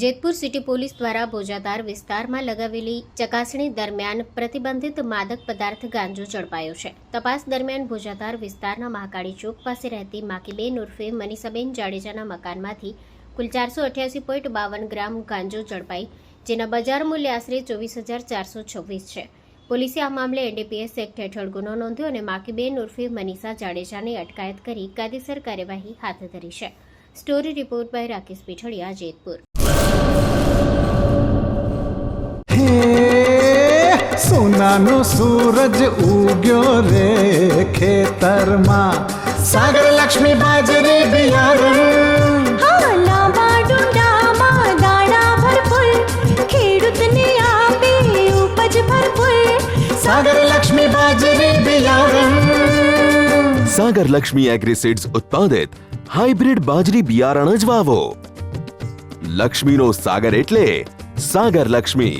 Jetpur city police દ્વારા ભોજાદાર વિસ્તારમાં લગાવેલી ચકાસણી દરમિયાન પ્રતિબંધિત માદક પદાર્થ ગાંજો ઝડપાયો છે. તપાસ દરમિયાન ભોજાદાર વિસ્તારના મહાકાળી ચોક પાસે રહેતી માકીબેન ઉર્ફે મનીષાબેન જાડેજાના મકાનમાંથી કુલ ચારસો અઠ્યાસી પોઈન્ટ બાવન ગ્રામ ગાંજો ઝડપાઈ, જેના બજાર મૂલ્ય આશરે ચોવીસ હજાર ચારસો છવ્વીસ છે. પોલીસે આ મામલે એનડીપીએસ એક્ટ હેઠળ ગુનો નોંધ્યો અને માકીબેન ઉર્ફે મનીષા જાડેજાની અટકાયત કરી કાયદેસર કાર્યવાહી હાથ ધરી છે. Story report by Rakesh Pithaliya, Jetpur. સોનાનો સૂરજ ઉગ્યો રે ખેતરમાં. સાગર લક્ષ્મી બાજરી બિયારણ. હા લાંબા ડુંડામાં દાણા ભરપૂર ખેડૂતને આપે ઉપજ ભરપૂર. સાગર લક્ષ્મી બાજરી બિયારણ. સાગર લક્ષ્મી એગ્રીસીડ્સ ઉત્પાદિત હાઇબ્રિડ બાજરી બિયારણ જ વાવો. લક્ષ્મીનો સાગર એટલે સાગર લક્ષ્મી.